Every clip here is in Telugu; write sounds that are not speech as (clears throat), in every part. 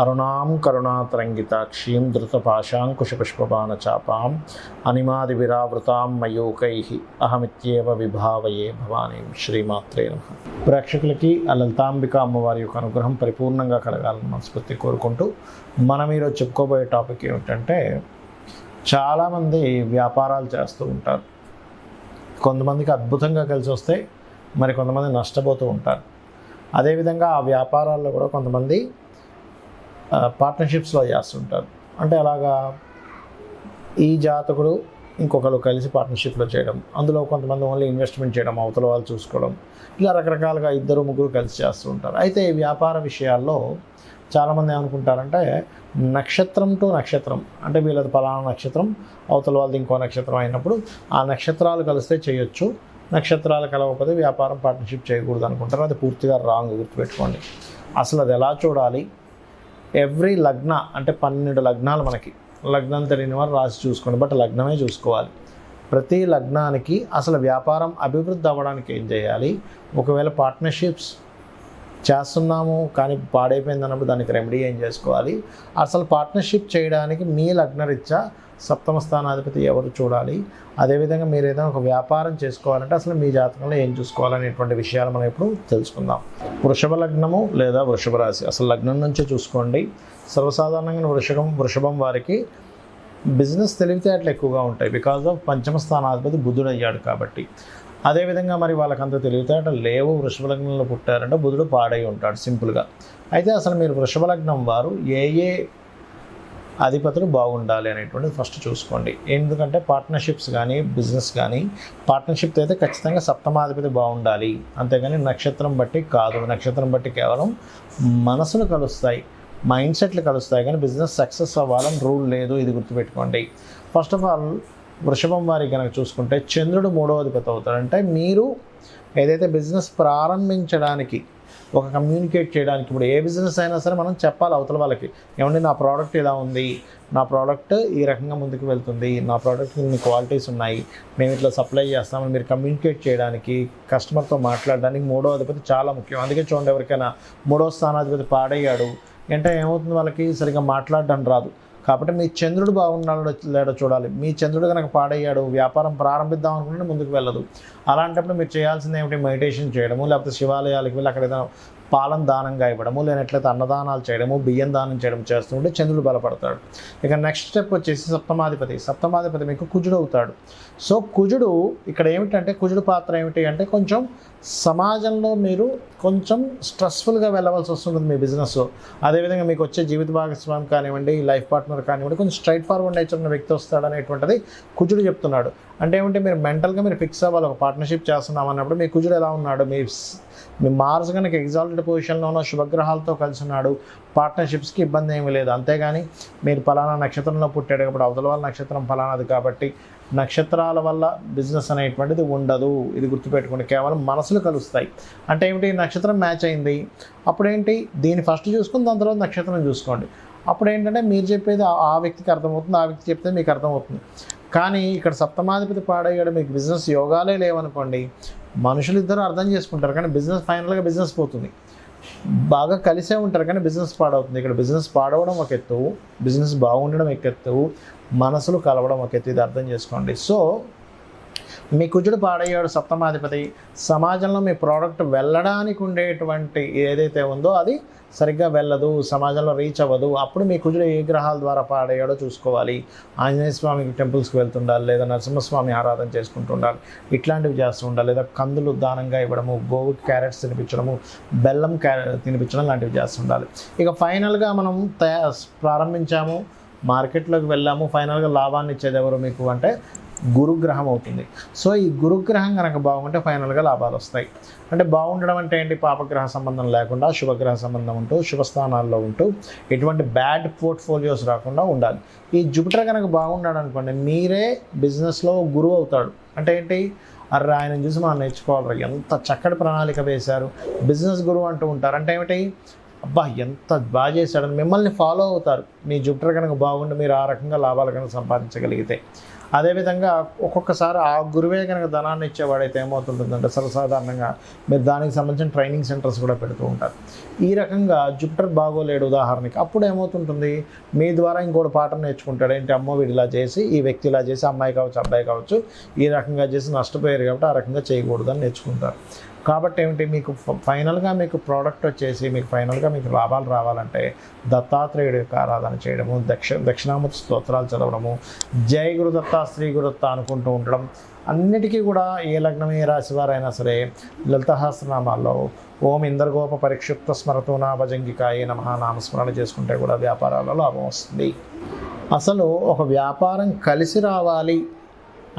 అరుణాం కరుణాతరంగితాక్షీం ధృతపాశాంకుశపుష్పబాణచాపాం అనిమాది విరావృతాం మయూకై అహమిత్యేవ విభావయే భవానీ శ్రీమాత్రే నమ ప్రేక్షకులకి ఆ లలితాంబిక అమ్మవారి యొక్క అనుగ్రహం పరిపూర్ణంగా కలగాలని మనస్ఫూర్తి కోరుకుంటూ మనం ఈరోజు చెప్పుకోబోయే టాపిక్ ఏమిటంటే చాలామంది వ్యాపారాలు చేస్తూ ఉంటారు. కొంతమందికి అద్భుతంగా కలిసి వస్తే మరి కొంతమంది నష్టపోతూ ఉంటారు. అదేవిధంగా ఆ వ్యాపారాల్లో కూడా కొంతమంది పార్ట్నర్షిప్స్లో చేస్తుంటారు. అంటే అలాగా ఈ జాతకుడు ఇంకొకరు కలిసి పార్ట్నర్షిప్లో చేయడం అందులో కొంతమంది ఓన్లీ ఇన్వెస్ట్మెంట్ చేయడం అవతల వాళ్ళు చూసుకోవడం ఇలా రకరకాలుగా ఇద్దరు ముగ్గురు కలిసి చేస్తూ ఉంటారు. అయితే ఈ వ్యాపార విషయాల్లో చాలామంది ఏమనుకుంటారంటే నక్షత్రం టు నక్షత్రం అంటే వీళ్ళది పలానా నక్షత్రం అవతల వాళ్ళది ఇంకో నక్షత్రం అయినప్పుడు ఆ నక్షత్రాలు కలిస్తే చేయొచ్చు నక్షత్రాలు కలవకపోతే వ్యాపారం పార్ట్నర్షిప్ చేయకూడదు అనుకుంటారు అది పూర్తిగా రాంగ్ గుర్తుపెట్టుకోండి. అసలు అది ఎలా చూడాలి? ఎవ్రీ లగ్న అంటే పన్నెండు లగ్నాలు మనకి. లగ్నం తెలియని వారు రాసి చూసుకోండి బట్ లగ్నమే చూసుకోవాలి. ప్రతి లగ్నానికి అసలు వ్యాపారం అభివృద్ధి అవ్వడానికి ఏం చేయాలి? ఒకవేళ పార్ట్నర్షిప్స్ చేస్తున్నాము కానీ పాడైపోయింది అన్నప్పుడు దానికి రెమెడీ ఏం చేసుకోవాలి? అసలు పార్ట్నర్షిప్ చేయడానికి మీ లగ్నరీత్యా సప్తమ స్థానాధిపతి ఎవరు చూడాలి? అదేవిధంగా మీరు ఏదైనా ఒక వ్యాపారం చేసుకోవాలంటే అసలు మీ జాతకంలో ఏం చూసుకోవాలనేటువంటి విషయాలు మనం ఇప్పుడు తెలుసుకుందాం. వృషభ లగ్నము లేదా వృషభ రాశి? అసలు లగ్నం నుంచే చూసుకోండి. సర్వసాధారణంగా వృషభం వృషభం వారికి బిజినెస్ తెలివితేటలు ఎక్కువగా ఉంటాయి. బికాజ్ ఆఫ్ పంచమ స్థానాధిపతి బుధుడు అయ్యాడు కాబట్టి. అదేవిధంగా మరి వాళ్ళకి అంత తెలివితేటలు లేవు వృషభ లగ్నంలో పుట్టారంటే బుధుడు పాడై ఉంటాడు సింపుల్గా. అయితే అసలు మీరు వృషభ లగ్నం వారు ఏ ఏ అధిపతులు బాగుండాలి అనేటువంటిది ఫస్ట్ చూసుకోండి. ఎందుకంటే పార్ట్నర్షిప్స్ కానీ బిజినెస్ కానీ పార్ట్నర్షిప్ అయితే ఖచ్చితంగా సప్తమాధిపతి బాగుండాలి. అంతేగాని నక్షత్రం బట్టి కాదు. నక్షత్రం బట్టి కేవలం మనసులు కలుస్తాయి మైండ్ సెట్లు కలుస్తాయి. కానీ బిజినెస్ సక్సెస్ అవ్వాలని రూల్ లేదు. ఇది గుర్తుపెట్టుకోండి. ఫస్ట్ ఆఫ్ ఆల్ వృషభం వారి కనుక చూసుకుంటే చంద్రుడు మూడవ అధిపతి అవుతాడంటే మీరు ఏదైతే బిజినెస్ ప్రారంభించడానికి ఒక కమ్యూనికేట్ చేయడానికి ఇప్పుడు ఏ బిజినెస్ అయినా సరే మనం చెప్పాలి అవతల వాళ్ళకి. ఏమండి నా ప్రోడక్ట్ ఇలా ఉంది నా ప్రోడక్ట్ ఈ రకంగా ముందుకు వెళ్తుంది నా ప్రోడక్ట్ ఇన్ని క్వాలిటీస్ ఉన్నాయి మేము ఇట్లా సప్లై చేస్తామని మీరు కమ్యూనికేట్ చేయడానికి కస్టమర్తో మాట్లాడడానికి మూడో అధిపతి చాలా ముఖ్యం. అందుకే చూడండి ఎవరికైనా మూడో స్థానాధిపతి పాడయ్యాడు అంటే ఏమవుతుంది వాళ్ళకి? సరిగ్గా మాట్లాడడం రాదు. కాబట్టి మీ చంద్రుడు బాగున్నాడో లేడో చూడాలి. మీ చంద్రుడు కనుక పాడయ్యాడు వ్యాపారం ప్రారంభిద్దాం అనుకుంటే ముందుకు వెళ్ళదు. అలాంటప్పుడు మీరు చేయాల్సింది ఏమిటి మెడిటేషన్ చేయడము లేకపోతే శివాలయాలకు వెళ్ళి అక్కడ ఏదైనా పాలన దానంగా ఇవ్వడము లేనట్లయితే అన్నదానాలు చేయడము బియ్యం దానం చేయడం చేస్తుంటే చంద్రుడు బలపడతాడు. ఇక నెక్స్ట్ స్టెప్ వచ్చేసి సప్తమాధిపతి. సప్తమాధిపతి మీకు కుజుడు అవుతాడు. సో కుజుడు ఇక్కడ ఏమిటంటే కుజుడు పాత్ర ఏమిటి అంటే కొంచెం సమాజంలో మీరు కొంచెం స్ట్రెస్ఫుల్గా వెళ్ళవలసి వస్తుంది మీ బిజినెస్ అదేవిధంగా మీకు వచ్చే జీవిత భాగస్వామి కానివ్వండి లైఫ్ పార్ట్నర్ కానివ్వండి కొంచెం స్ట్రైట్ ఫార్వర్డ్ నేచర్ ఉన్న వ్యక్తి వస్తాడు అనేటువంటిది కుజుడు చెప్తున్నాడు. అంటే ఏమంటే మీరు మెంటల్గా మీరు ఫిక్స్ అవ్వాలి. ఒక పార్ట్నర్షిప్ చేస్తున్నాం అన్నప్పుడు మీ కుజుడు ఎలా ఉన్నాడు? మీ మీ మార్స్ కనుక ఎగ్జాల్టెడ్ పొజిషన్లో ఉన్న శుభగ్రహాలతో కలిసి ఉన్నాడు పార్ట్నర్షిప్స్కి ఇబ్బంది ఏమీ లేదు. అంతేగాని మీరు ఫలానా నక్షత్రంలో పుట్టాడు కాబట్టి అవతల వాళ్ళ నక్షత్రం ఫలానాది కాబట్టి నక్షత్రాల వల్ల బిజినెస్ అనేటువంటిది ఉండదు. ఇది గుర్తుపెట్టుకోండి. కేవలం మనసులు కలుస్తాయి. అంటే ఏమిటి? నక్షత్రం మ్యాచ్ అయింది. అప్పుడేంటి? దీన్ని ఫస్ట్ చూసుకుని దాని తర్వాత నక్షత్రం చూసుకోండి. అప్పుడు ఏంటంటే మీరు చెప్పేది ఆ- ఆ వ్యక్తికి అర్థమవుతుంది. ఆ వ్యక్తి చెప్తే మీకు అర్థమవుతుంది. కానీ ఇక్కడ సప్తమాధిపతి పాడయ్యాడు మీకు బిజినెస్ యోగాలే లేవనుకోండి మనుషులు ఇద్దరు అర్థం చేసుకుంటారు కానీ బిజినెస్ ఫైనల్గా బిజినెస్ పోతుంది. బాగా కలిసే ఉంటారు కానీ బిజినెస్ పాడవుతుంది. ఇక్కడ బిజినెస్ పాడవడం ఒక ఎత్తు బిజినెస్ బాగుండడం ఒక ఎత్తు మనసులు కలవడం ఒక ఎత్తు ఇది అర్థం చేసుకోండి. సో మీ కుజుడు పాడయ్యాడు సప్తమాధిపతి. సమాజంలో మీ ప్రోడక్ట్ వెళ్ళడానికి ఉండేటువంటి ఏదైతే ఉందో అది సరిగ్గా వెళ్ళదు సమాజంలో రీచ్ అవ్వదు. అప్పుడు మీ కుజుడు ఏ గ్రహాల ద్వారా పాడయ్యాడో చూసుకోవాలి. ఆంజనేయ స్వామికి టెంపుల్స్కి వెళ్తుండాలి లేదా నరసింహస్వామి ఆరాధన చేసుకుంటూ ఉండాలి. ఇట్లాంటివి చేస్తూ ఉండాలి. లేదా కందులు దానంగా ఇవ్వడము గోవు క్యారెట్స్ తినిపించడము బెల్లం క్యారెట్ తినిపించడం లాంటివి చేస్తుండాలి ఇక ఫైనల్గా మనం తయా ప్రారంభించాము. మార్కెట్లోకి వెళ్ళాము. ఫైనల్గా లాభాన్ని ఇచ్చేది ఎవరు మీకు అంటే గురుగ్రహం అవుతుంది. సో ఈ గురుగ్రహం కనుక బాగుంటే ఫైనల్గా లాభాలు వస్తాయి. అంటే బాగుండడం అంటే ఏంటి? పాపగ్రహ సంబంధం లేకుండా శుభగ్రహ సంబంధం ఉంటూ శుభస్థానాల్లో ఉంటూ ఎటువంటి బ్యాడ్ పోర్ట్ఫోలియోస్ రాకుండా ఉండాలి. ఈ జూపిటర్ కనుక బాగున్నాడు అనుకోండి మీరే బిజినెస్లో గురువు అవుతాడు. అంటే ఏంటి? అర్రే ఆయన చూసి మనం నేర్చుకోవాలి ఎంత చక్కటి ప్రణాళిక వేశారు. బిజినెస్ గురువు అంటూ ఉంటారు. అంటే ఏమిటి? అబ్బా ఎంత బాగా చేశాడని మిమ్మల్ని ఫాలో అవుతారు. మీ జుప్టర్ కనుక బాగుండి మీరు ఆ రకంగా లాభాలు కనుక సంపాదించగలిగితే. అదేవిధంగా ఒక్కొక్కసారి ఆ గురువే కనుక ధనాన్ని ఇచ్చేవాడైతే ఏమవుతుంటుందంటే సర్వసాధారణంగా మీరు దానికి సంబంధించిన ట్రైనింగ్ సెంటర్స్ కూడా పెడుతూ ఉంటారు. ఈ రకంగా జుప్టర్ బాగోలేడు ఉదాహరణకి. అప్పుడు ఏమవుతుంటుంది? మీ ద్వారా ఇంకోటి పాఠం నేర్చుకుంటాడు. ఏంటి? అమ్మో వీడిలా ఇలా చేసి ఈ వ్యక్తి ఇలా చేసి అమ్మాయి కావచ్చు అబ్బాయి కావచ్చు ఈ రకంగా చేసి నష్టపోయారు కాబట్టి ఆ రకంగా చేయకూడదని నేర్చుకుంటారు. కాబట్టి ఏమిటి మీకు ఫ- ఫైనల్గా మీకు ప్రోడక్ట్ వచ్చేసి మీకు ఫైనల్గా మీకు లాభాలు రావాలంటే దత్తాత్రేయుడి యొక్క ఆరాధన చేయడము దక్ష దక్షిణామూర్తి స్తోత్రాలు చదవడము జై గురుదత్త శ్రీ గురుదత్త అనుకుంటూ ఉండడం అన్నిటికీ కూడా ఏ లగ్నం ఏ రాశి వారైనా సరే లలితహాస్త్రనామాల్లో ఓం ఇంద్రగోప పరిక్షిప్త స్మరతో నాభజంగికాయ నమ నామస్మరణ చేసుకుంటే కూడా వ్యాపారాలలో లాభం వస్తుంది. అసలు ఒక వ్యాపారం కలిసి రావాలి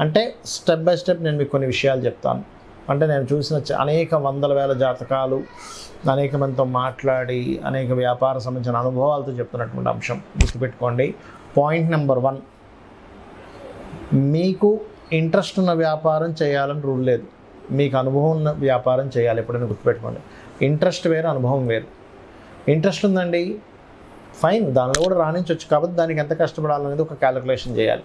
అంటే స్టెప్ బై స్టెప్ నేను మీకు కొన్ని విషయాలు చెప్తాను. అంటే నేను చూసిన అనేక వందల వేల జాతకాలు అనేక మందితో మాట్లాడి అనేక వ్యాపార సంబంధించిన అనుభవాలతో చెప్తున్నటువంటి అంశం గుర్తుపెట్టుకోండి. పాయింట్ నెంబర్ వన్ మీకు ఇంట్రెస్ట్ ఉన్న వ్యాపారం చేయాలని రూల్ లేదు. మీకు అనుభవం ఉన్న వ్యాపారం చేయాలి ఎప్పుడైనా గుర్తుపెట్టుకోండి. ఇంట్రెస్ట్ వేరు అనుభవం వేరు. ఇంట్రెస్ట్ ఉందండి ఫైన్ దానిలో కూడా రాణించవచ్చు కాబట్టి దానికి ఎంత కష్టపడాలనేది ఒక క్యాలిక్యులేషన్ చేయాలి.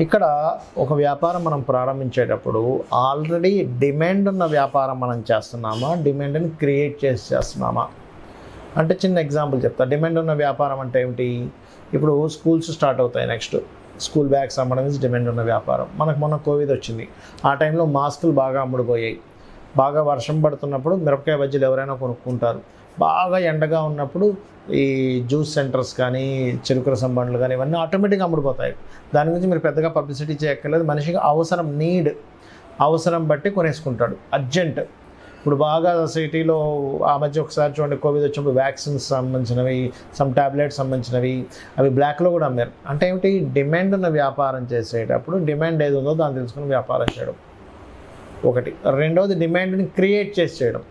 ఇక్కడ ఒక వ్యాపారం మనం ప్రారంభించేటప్పుడు ఆల్రెడీ డిమాండ్ ఉన్న వ్యాపారం మనం చేస్తున్నామా? డిమాండ్ని క్రియేట్ చేసి చేస్తున్నామా? అంటే చిన్న ఎగ్జాంపుల్ చెప్తా. డిమాండ్ ఉన్న వ్యాపారం అంటే ఏమిటి? ఇప్పుడు స్కూల్స్ స్టార్ట్ అవుతాయి నెక్స్ట్. స్కూల్ బ్యాగ్స్ అమ్మడం ఇస్ డిమాండ్ ఉన్న వ్యాపారం. మనకు మొన్న కోవిడ్ వచ్చింది. ఆ టైంలో మాస్కులు బాగా అమ్ముడుపోయాయి. బాగా వర్షం పడుతున్నప్పుడు మిరపకాయ బజ్జీలు ఎవరైనా కొనుక్కుంటారు. బాగా ఎండగా ఉన్నప్పుడు ఈ జ్యూస్ సెంటర్స్ కానీ చెరుకు రసం బండ్లు కానీ ఇవన్నీ ఆటోమేటిక్గా అమ్ముడుపోతాయి. దాని గురించి మీరు పెద్దగా పబ్లిసిటీ చేయక్కర్లేదు. మనిషికి అవసరం నీడ్ అవసరం బట్టి కొనేసుకుంటాడు. అర్జెంట్. ఇప్పుడు బాగా సిటీలో ఆ మధ్య ఒకసారి చూడండి కోవిడ్ వచ్చినప్పుడు వ్యాక్సిన్స్ సంబంధించినవి సమ్ టాబ్లెట్స్ సంబంధించినవి అవి బ్లాక్లో కూడా అమ్మారు. అంటే ఏమిటి? డిమాండ్ ఉన్న వ్యాపారం చేసేటప్పుడు డిమాండ్ ఏది ఉందో దాన్ని తెలుసుకుని వ్యాపారం చేయడం. ఒకటి. రెండవది డిమాండ్ని క్రియేట్ చేసి చేయడం.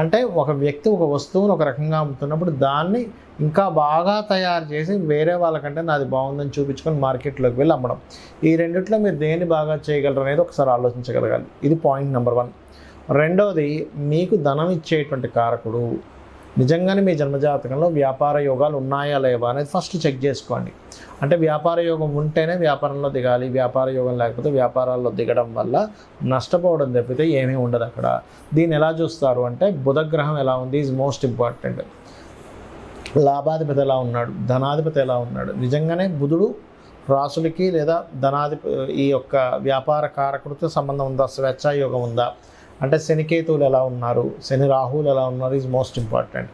అంటే ఒక వ్యక్తి ఒక వస్తువును ఒక రకంగా అమ్ముతున్నప్పుడు దాన్ని ఇంకా బాగా తయారు చేసి వేరే వాళ్ళకంటే నాది బాగుందని చూపించుకొని మార్కెట్లోకి వెళ్ళి అమ్మడం. ఈ రెండిట్లో మీరు దేన్ని బాగా చేయగలరు అనేది ఒకసారి ఆలోచించగలగాలి. ఇది పాయింట్ నెంబర్ వన్. రెండవది మీకు ధనం ఇచ్చేటువంటి కారకుడు నిజంగానే మీ జన్మజాతకంలో వ్యాపార యోగాలు ఉన్నాయా లేవా అనేది ఫస్ట్ చెక్ చేసుకోండి. అంటే వ్యాపార యోగం ఉంటేనే వ్యాపారంలో దిగాలి వ్యాపార యోగం లేకపోతే వ్యాపారాల్లో దిగడం వల్ల నష్టపోవడం తప్పితే ఏమీ ఉండదు అక్కడ. దీన్ని ఎలా చూస్తారు అంటే బుధగ్రహం ఎలా ఉంది ఈజ్ మోస్ట్ ఇంపార్టెంట్ లాభాధిపతి ఎలా ఉన్నాడు? ధనాధిపతి ఎలా ఉన్నాడు? నిజంగానే బుధుడు రాసులకి లేదా ధనాధిప ఈ యొక్క వ్యాపార కారకుడితో సంబంధం ఉందా? స్వేచ్ఛాయోగం ఉందా? అంటే శనికేతువులు ఎలా ఉన్నారు? శని రాహువులు ఎలా ఉన్నారు? ఈజ్ మోస్ట్ ఇంపార్టెంట్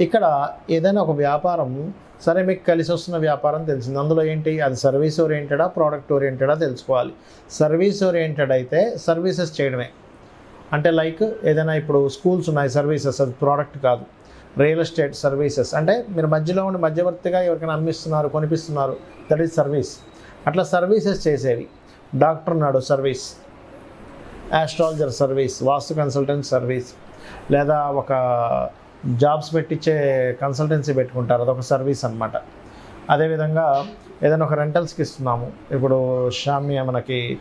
ఇక్కడ ఏదైనా ఒక వ్యాపారం సరే మీకు కలిసి వస్తున్న వ్యాపారం తెలిసింది. అందులో ఏంటి? అది సర్వీస్ ఓరియంటెడా ప్రోడక్ట్ ఓరియంటెడా తెలుసుకోవాలి. సర్వీస్ ఓరియంటెడ్ అయితే సర్వీసెస్ చేయడమే. అంటే లైక్ ఏదైనా ఇప్పుడు స్కూల్స్ ఉన్నాయి సర్వీసెస్ అది ప్రోడక్ట్ కాదు. రియల్ ఎస్టేట్ సర్వీసెస్ అంటే మీరు మధ్యలో ఉండి మధ్యవర్తిగా ఎవరికైనా అమ్మిస్తున్నారు కొనిపిస్తున్నారు దట్ ఈస్ సర్వీస్ అట్లా సర్వీసెస్ చేసేవి. డాక్టర్ ఉన్నాడు service astrologer service vastu consultant service లేదా ఒక జాబ్స్ పెట్టించే కన్సల్టెన్సీ పెట్టుకుంటారు అదొక సర్వీస్ అనమాట అదేవిధంగా ఏదైనా ఒక రెంటల్స్కి ఇస్తున్నాము. ఇప్పుడు షామ్య మనకి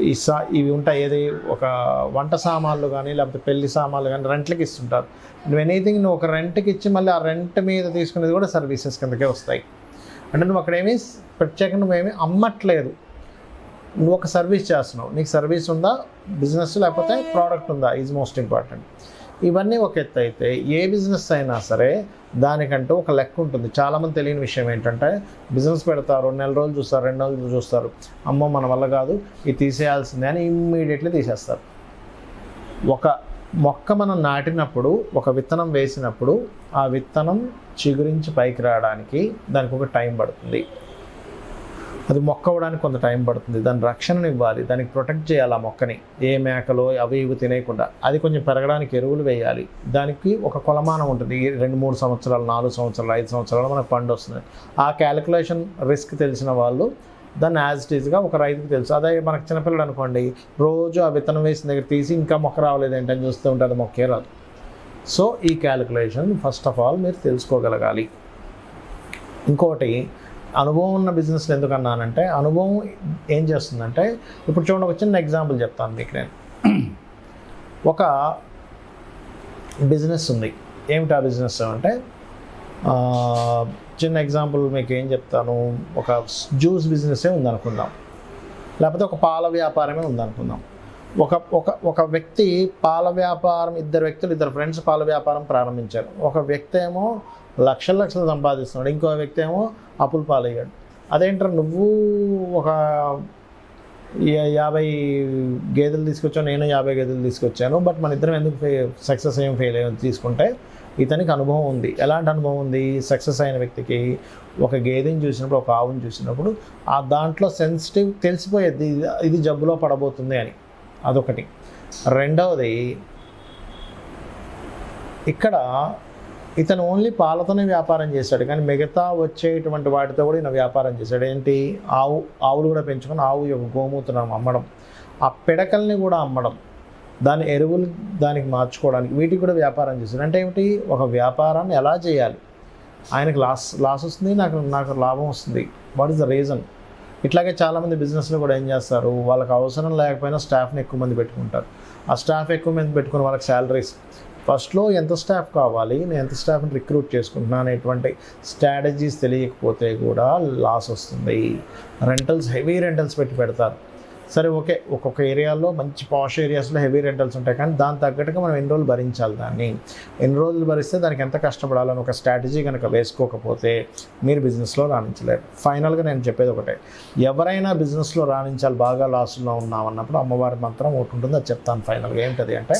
ఈ సా ఇవి ఉంటాయి ఏది? ఒక వంట సామాన్లు కానీ లేకపోతే పెళ్ళి సామాన్లు కానీ రెంట్లకి ఇస్తుంటారు. నువ్వు ఎనీథింగ్ నువ్వు ఒక రెంట్కి ఇచ్చి మళ్ళీ ఆ రెంట్ మీద తీసుకునేది కూడా సర్వీసెస్ కిందకే వస్తాయి. అంటే నువ్వు అక్కడ ఏమీ ప్రత్యేకంగా నువ్వేమీ అమ్మట్లేదు. నువ్వు ఒక సర్వీస్ చేస్తున్నావు. నీకు సర్వీస్ ఉందా? బిజినెస్ లేకపోతే ప్రోడక్ట్ ఉందా? ఈజ్ మోస్ట్ ఇంపార్టెంట్ ఇవన్నీ ఒక ఎత్తు అయితే ఏ బిజినెస్ అయినా సరే దానికంటూ ఒక లెక్క ఉంటుంది. చాలామంది తెలియని విషయం ఏంటంటే బిజినెస్ పెడతారు నెల రోజులు చూస్తారు రెండు రోజులు చూస్తారు. అమ్మో మన వల్ల కాదు ఇది తీసేయాల్సిందే అని ఇమ్మీడియట్లీ తీసేస్తారు. ఒక మొక్క మనం నాటినప్పుడు ఒక విత్తనం వేసినప్పుడు ఆ విత్తనం చిగురించి పైకి రావడానికి దానికి ఒక టైం పడుతుంది. అది మొక్క అవ్వడానికి కొంత టైం పడుతుంది. దాని రక్షణను ఇవ్వాలి. దానికి ప్రొటెక్ట్ చేయాలి ఆ మొక్కని. ఏ మేకలో అవి ఇవి తినేయకుండా. అది కొంచెం పెరగడానికి ఎరువులు వేయాలి. దానికి ఒక కొలమానం ఉంటుంది. రెండు మూడు సంవత్సరాలు నాలుగు సంవత్సరాలు ఐదు సంవత్సరాలు మనకు పండు వస్తుంది. ఆ క్యాలిక్యులేషన్ రిస్క్ తెలిసిన వాళ్ళు దాన్ని యాజ్ ఇట్ ఈజ్గా ఒక రైతుకి తెలుసు. అదే మనకు చిన్నపిల్లడు అనుకోండి రోజు ఆ విత్తనం వేసిన దగ్గర తీసి ఇంకా మొక్క రావలేదు ఏంటని చూస్తూ ఉంటే అది మొక్కే రాదు. సో ఈ క్యాలిక్యులేషన్ ఫస్ట్ ఆఫ్ ఆల్ మీరు తెలుసుకోగలగాలి. ఇంకోటి అనుభవం ఉన్న బిజినెస్లు ఎందుకు అన్నానంటే అనుభవం ఏం చేస్తుందంటే ఇప్పుడు చూడండి ఒక చిన్న ఎగ్జాంపుల్ చెప్తాను మీకు నేను. (clears throat) ఒక బిజినెస్ ఉంది. ఏమిటి ఆ బిజినెస్ అంటే చిన్న ఎగ్జాంపుల్ మీకు ఏం చెప్తాను? ఒక జ్యూస్ బిజినెసే ఉందనుకుందాం. లేకపోతే ఒక పాల వ్యాపారమే ఉందనుకుందాం. ఒక ఒక ఒక వ్యక్తి పాల వ్యాపారం ఇద్దరు వ్యక్తులు ఇద్దరు ఫ్రెండ్స్ పాల వ్యాపారం ప్రారంభించారు. ఒక వ్యక్తి ఏమో లక్షల లక్షలు సంపాదిస్తున్నాడు. ఇంకో వ్యక్తి ఏమో అప్పులు పాలయ్యాడు. అదేంటారు నువ్వు ఒక యాభై గేదెలు తీసుకొచ్చాను నేను యాభై గేదెలు తీసుకొచ్చాను బట్ మన ఇద్దరం ఎందుకు సక్సెస్ అయ్యాం ఫెయిల్ అయ్యాం తీసుకుంటే ఇతనికి అనుభవం ఉంది. ఎలాంటి అనుభవం ఉంది? సక్సెస్ అయిన వ్యక్తికి ఒక గేదెని చూసినప్పుడు ఒక ఆవుని చూసినప్పుడు ఆ దాంట్లో సెన్సిటివ్ తెలిసిపోయేది ఇది జబ్బులో పడబోతుంది అని. అదొకటి. రెండవది ఇక్కడ ఇతను ఓన్లీ పాలతోనే వ్యాపారం చేశాడు. కానీ మిగతా వచ్చేటువంటి వాటితో కూడా ఈయన వ్యాపారం చేశాడు. ఏంటి? ఆవు ఆవులు కూడా పెంచుకొని ఆవు యొక్క గోమూత్రం అమ్మడం. ఆ పిడకల్ని కూడా అమ్మడం. దాని ఎరువులు దానికి మార్చుకోవడానికి వీటికి కూడా వ్యాపారం చేశాడు. అంటే ఏమిటి? ఒక వ్యాపారాన్ని ఎలా చేయాలి? ఆయనకు లాస్ లాస్ వస్తుంది నాకు నాకు లాభం వస్తుంది. వాట్ ఇస్ ద రీజన్ ఇట్లాగే చాలామంది బిజినెస్లో కూడా ఏం చేస్తారు? వాళ్ళకి అవసరం లేకపోయినా స్టాఫ్ని ఎక్కువ మంది పెట్టుకుంటారు. ఆ స్టాఫ్ ఎక్కువ మంది పెట్టుకుని వాళ్ళకి శాలరీస్ ఫస్ట్లో ఎంత స్టాఫ్ కావాలి నేను ఎంత స్టాఫ్ని రిక్రూట్ చేసుకుంటున్నా అనేటువంటి స్ట్రాటజీస్ తెలియకపోతే కూడా లాస్ వస్తుంది. రెంటల్స్ హెవీ రెంటల్స్ పెట్టి పెడతారు. సరే ఓకే ఒక్కొక్క ఏరియాలో మంచి పాష్ ఏరియాస్లో హెవీ రెంటల్స్ ఉంటాయి కానీ దాని తగ్గట్టుగా మనం ఎన్ని రోజులు భరించాలి దాన్ని? ఎన్ని రోజులు భరిస్తే దానికి ఎంత కష్టపడాలని ఒక స్ట్రాటజీ కనుక వేసుకోకపోతే మీరు బిజినెస్లో రాణించలేరు. ఫైనల్గా నేను చెప్పేది ఒకటే ఎవరైనా బిజినెస్లో రాణించాలి బాగా లాస్లో ఉన్నామన్నప్పుడు అమ్మవారి మంత్రం ఒకటి ఉంటుంది అది చెప్తాను ఫైనల్గా. ఏంటది అంటే